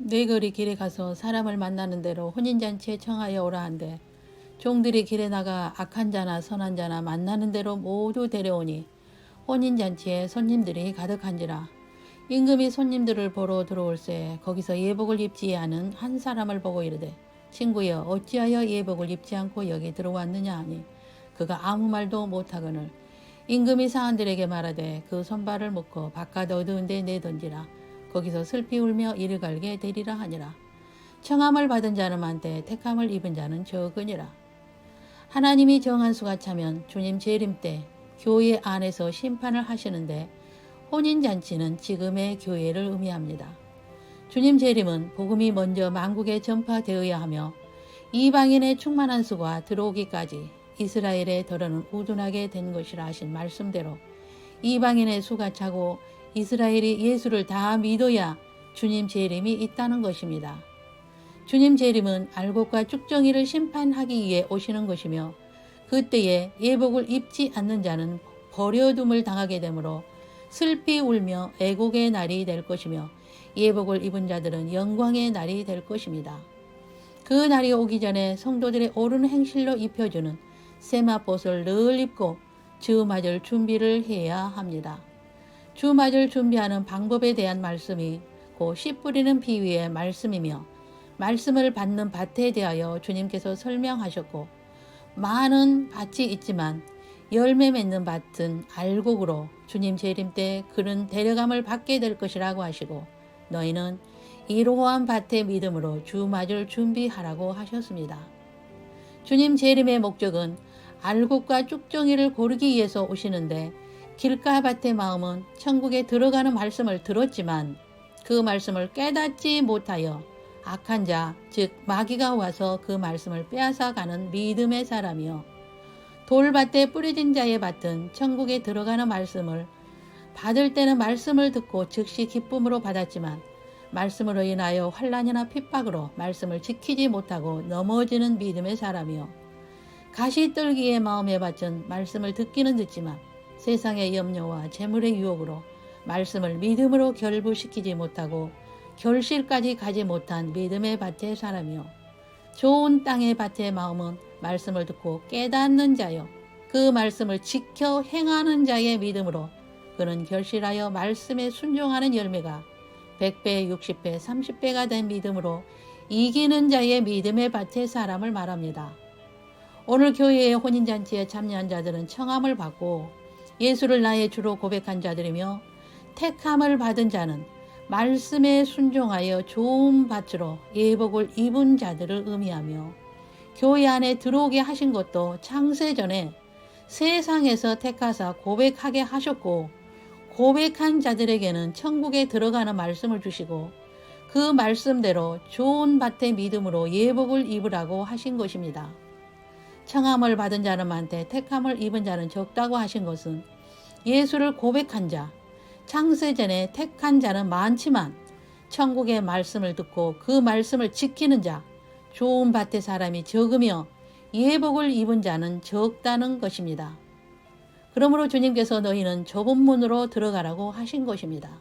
네 거리 길에 가서 사람을 만나는 대로 혼인잔치에 청하여 오라 한데 종들이 길에 나가 악한 자나 선한 자나 만나는 대로 모두 데려오니 혼인잔치에 손님들이 가득한지라. 임금이 손님들을 보러 들어올새 거기서 예복을 입지 않은 한 사람을 보고 이르되 친구여 어찌하여 예복을 입지 않고 여기 들어왔느냐 하니 그가 아무 말도 못하거늘 임금이 사람들에게 말하되 그 손발을 묶어 바깥 어두운 데 내던지라 거기서 슬피 울며 이를 갈게 되리라 하니라 청함을 받은 자는 많되 택함을 입은 자는 적으니라 하나님이 정한 수가 차면 주님 재림 때 교회 안에서 심판을 하시는데 혼인잔치는 지금의 교회를 의미합니다. 주님 재림은 복음이 먼저 만국에 전파되어야 하며 이방인의 충만한 수가 들어오기까지 이스라엘의 덜어는 우둔하게 된 것이라 하신 말씀대로 이방인의 수가 차고 이스라엘이 예수를 다 믿어야 주님 재림이 있다는 것입니다. 주님 재림은 알곡과 쭉정이를 심판하기 위해 오시는 것이며 그때에 예복을 입지 않는 자는 버려둠을 당하게 되므로 슬피 울며 애곡의 날이 될 것이며 예복을 입은 자들은 영광의 날이 될 것입니다. 그 날이 오기 전에 성도들의 옳은 행실로 입혀주는 세마봇을 늘 입고 주 맞을 준비를 해야 합니다. 주 맞을 준비하는 방법에 대한 말씀이 곧 씨 뿌리는 비유의 말씀이며 말씀을 받는 밭에 대하여 주님께서 설명하셨고 많은 밭이 있지만 열매 맺는 밭은 알곡으로 주님 재림 때 그런 데려감을 받게 될 것이라고 하시고 너희는 이러한 밭의 믿음으로 주 맞을 준비하라고 하셨습니다. 주님 재림의 목적은 알곡과 쭉정이를 고르기 위해서 오시는데 길가 밭의 마음은 천국에 들어가는 말씀을 들었지만 그 말씀을 깨닫지 못하여 악한 자, 즉 마귀가 와서 그 말씀을 빼앗아 가는 믿음의 사람이요. 돌밭에 뿌려진 자의 밭은 천국에 들어가는 말씀을 받을 때는 말씀을 듣고 즉시 기쁨으로 받았지만 말씀으로 인하여 환란이나 핍박으로 말씀을 지키지 못하고 넘어지는 믿음의 사람이요. 가시떨기의 마음의 밭은 말씀을 듣기는 듣지만 세상의 염려와 재물의 유혹으로 말씀을 믿음으로 결부시키지 못하고 결실까지 가지 못한 믿음의 밭의 사람이요. 좋은 땅의 밭의 마음은 말씀을 듣고 깨닫는 자요. 그 말씀을 지켜 행하는 자의 믿음으로 그는 결실하여 말씀에 순종하는 열매가 100배, 60배, 30배가 된 믿음으로 이기는 자의 믿음의 밭의 사람을 말합니다. 오늘 교회의 혼인잔치에 참여한 자들은 청함을 받고 예수를 나의 주로 고백한 자들이며 택함을 받은 자는 말씀에 순종하여 좋은 밭으로 예복을 입은 자들을 의미하며 교회 안에 들어오게 하신 것도 창세전에 세상에서 택하사 고백하게 하셨고 고백한 자들에게는 천국에 들어가는 말씀을 주시고 그 말씀대로 좋은 밭의 믿음으로 예복을 입으라고 하신 것입니다. 청함을 받은 많되 택함을 입은 자는 적다고 하신 것은 예수를 고백한 자, 창세전에 택한 자는 많지만 천국의 말씀을 듣고 그 말씀을 지키는 자, 좋은 밭의 사람이 적으며 예복을 입은 자는 적다는 것입니다. 그러므로 주님께서 너희는 좁은 문으로 들어가라고 하신 것입니다.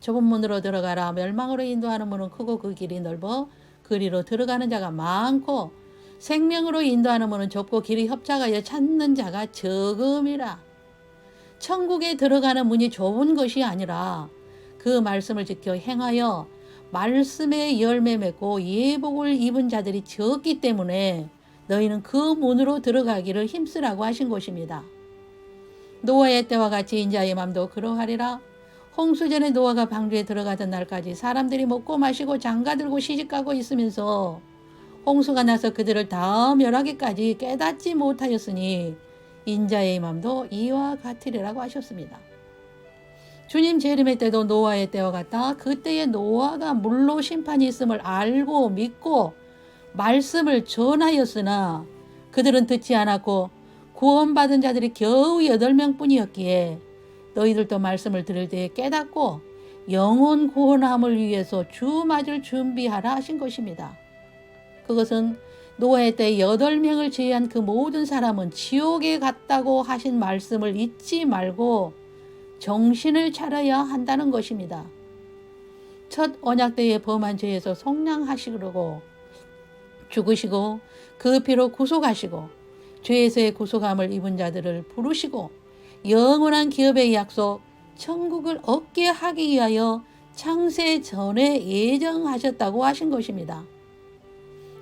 좁은 문으로 들어가라 멸망으로 인도하는 문은 크고 그 길이 넓어 그리로 들어가는 자가 많고 생명으로 인도하는 문은 좁고 길이 협착하여 찾는 자가 적음이라. 천국에 들어가는 문이 좁은 것이 아니라 그 말씀을 지켜 행하여 말씀의 열매 맺고 예복을 입은 자들이 적기 때문에 너희는 그 문으로 들어가기를 힘쓰라고 하신 것입니다. 노아의 때와 같이 인자의 맘도 그러하리라. 홍수전에 노아가 방주에 들어가던 날까지 사람들이 먹고 마시고 장가들고 시집가고 있으면서 홍수가 나서 그들을 다 멸하기까지 깨닫지 못하였으니 인자의 맘도 이와 같으리라고 하셨습니다. 주님 재림의 때도 노아의 때와 같다. 그때의 노아가 물로 심판이 있음을 알고 믿고 말씀을 전하였으나 그들은 듣지 않았고 구원받은 자들이 겨우 여덟 명뿐이었기에 너희들도 말씀을 들을 때에 깨닫고 영혼 구원함을 위해서 주 맞을 준비하라 하신 것입니다. 그것은 노아의 때 여덟 명을 제외한 그 모든 사람은 지옥에 갔다고 하신 말씀을 잊지 말고 정신을 차려야 한다는 것입니다. 첫 언약 때에 범한 죄에서 속량하시려고 죽으시고 그 피로 구속하시고 죄에서의 구속함을 입은 자들을 부르시고 영원한 기업의 약속 천국을 얻게 하기 위하여 창세 전에 예정하셨다고 하신 것입니다.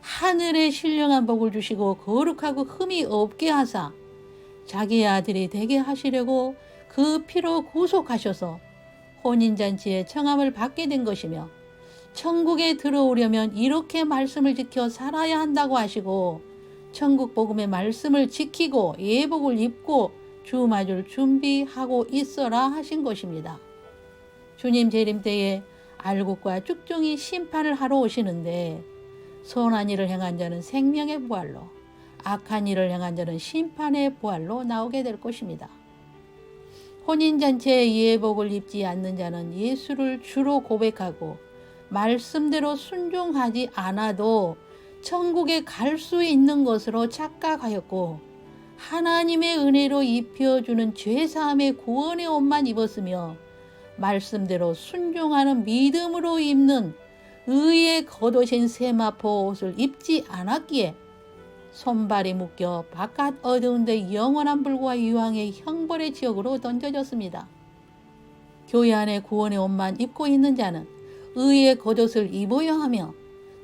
하늘의 신령한 복을 주시고 거룩하고 흠이 없게 하사 자기의 아들이 되게 하시려고 그 피로 구속하셔서 혼인잔치의 청함을 받게 된 것이며 천국에 들어오려면 이렇게 말씀을 지켜 살아야 한다고 하시고 천국 복음의 말씀을 지키고 예복을 입고 주 맞을 준비하고 있어라 하신 것입니다. 주님 재림 때에 알곡과 쭉종이 심판을 하러 오시는데 선한 일을 행한 자는 생명의 부활로 악한 일을 행한 자는 심판의 부활로 나오게 될 것입니다. 혼인잔치에 예복을 입지 않는 자는 예수를 주로 고백하고 말씀대로 순종하지 않아도 천국에 갈 수 있는 것으로 착각하였고 하나님의 은혜로 입혀주는 죄사함의 구원의 옷만 입었으며 말씀대로 순종하는 믿음으로 입는 의의 겉옷인 세마포 옷을 입지 않았기에 손발이 묶여 바깥 어두운데 영원한 불과 유황의 형벌의 지역으로 던져졌습니다. 교회 안에 구원의 옷만 입고 있는 자는 의의 겉옷을 입어야 하며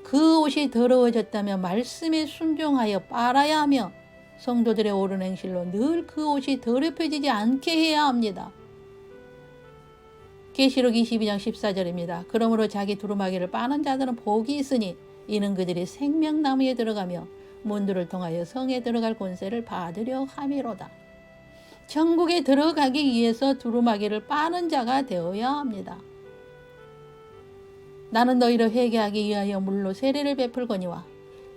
그 옷이 더러워졌다면 말씀에 순종하여 빨아야 하며 성도들의 옳은 행실로 늘 그 옷이 더럽혀지지 않게 해야 합니다. 계시록 22장 14절입니다. 그러므로 자기 두루마기를 빠는 자들은 복이 있으니 이는 그들이 생명나무에 들어가며 문들을 통하여 성에 들어갈 권세를 받으려 함이로다. 천국에 들어가기 위해서 두루마기를 빠는 자가 되어야 합니다. 나는 너희를 회개하기 위하여 물로 세례를 베풀거니와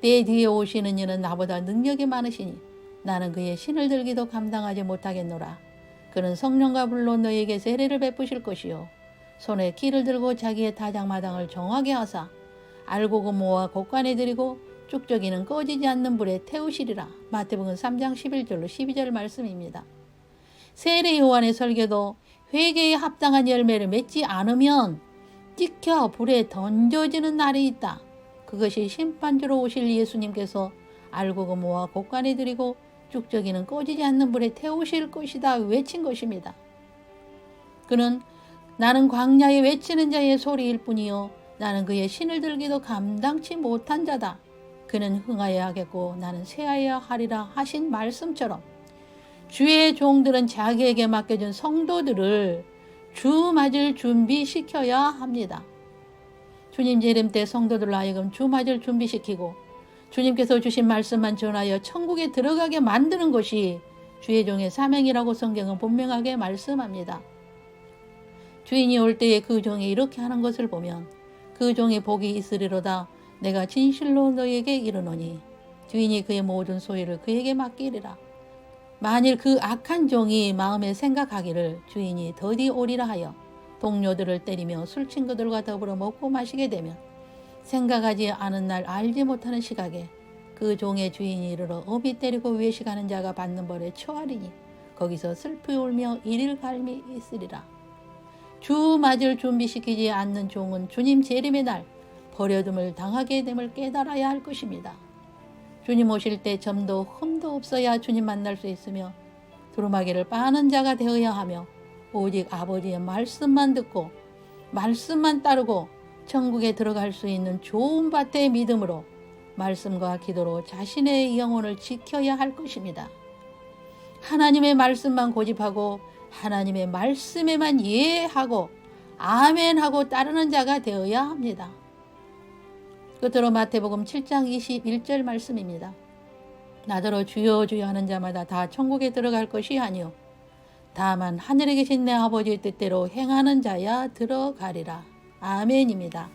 내 뒤에 오시는 이는 나보다 능력이 많으시니 나는 그의 신을 들기도 감당하지 못하겠노라. 그는 성령과 불로 너에게 세례를 베푸실 것이요 손에 키를 들고 자기의 타작마당을 정하게 하사 알고 모아 곡간에 들이고 쭉저기는 꺼지지 않는 불에 태우시리라. 마태복음 3장 11절로 12절 말씀입니다. 세례 요한의 설교도 회개에 합당한 열매를 맺지 않으면 찍혀 불에 던져지는 날이 있다. 그것이 심판주로 오실 예수님께서 알고 모아 곡간에 들이고 쭉저기는 꺼지지 않는 불에 태우실 것이다 외친 것입니다. 그는 나는 광야에 외치는 자의 소리일 뿐이요 나는 그의 신을 들기도 감당치 못한 자다. 그는 흥하여야 하겠고 나는 쇠하여야 하리라 하신 말씀처럼 주의 종들은 자기에게 맡겨준 성도들을 주 맞을 준비시켜야 합니다. 주님 재림 때 성도들 하여금 주 맞을 준비시키고 주님께서 주신 말씀만 전하여 천국에 들어가게 만드는 것이 주의 종의 사명이라고 성경은 분명하게 말씀합니다. 주인이 올 때에 그 종이 이렇게 하는 것을 보면 그 종의 복이 있으리로다 내가 진실로 너에게 이르노니 주인이 그의 모든 소유를 그에게 맡기리라. 만일 그 악한 종이 마음에 생각하기를 주인이 더디 오리라 하여 동료들을 때리며 술 친구들과 더불어 먹고 마시게 되면 생각하지 않은 날 알지 못하는 시각에 그 종의 주인이 이르러 어비 때리고 외식하는 자가 받는 벌에 처하리니 거기서 슬피 울며 이릴 갈미 있으리라. 주 맞을 준비시키지 않는 종은 주님 재림의 날 버려둠을 당하게 됨을 깨달아야 할 것입니다. 주님 오실 때 점도 흠도 없어야 주님 만날 수 있으며 두루마기를 빠는 자가 되어야 하며 오직 아버지의 말씀만 듣고 말씀만 따르고 천국에 들어갈 수 있는 좋은 밭의 믿음으로 말씀과 기도로 자신의 영혼을 지켜야 할 것입니다. 하나님의 말씀만 고집하고 하나님의 말씀에만 예하고 아멘하고 따르는 자가 되어야 합니다. 끝으로 마태복음 7장 21절 말씀입니다. 나더러 주여 주여 하는 자마다 다 천국에 들어갈 것이 아니요 다만 하늘에 계신 내 아버지의 뜻대로 행하는 자야 들어가리라. 아멘입니다.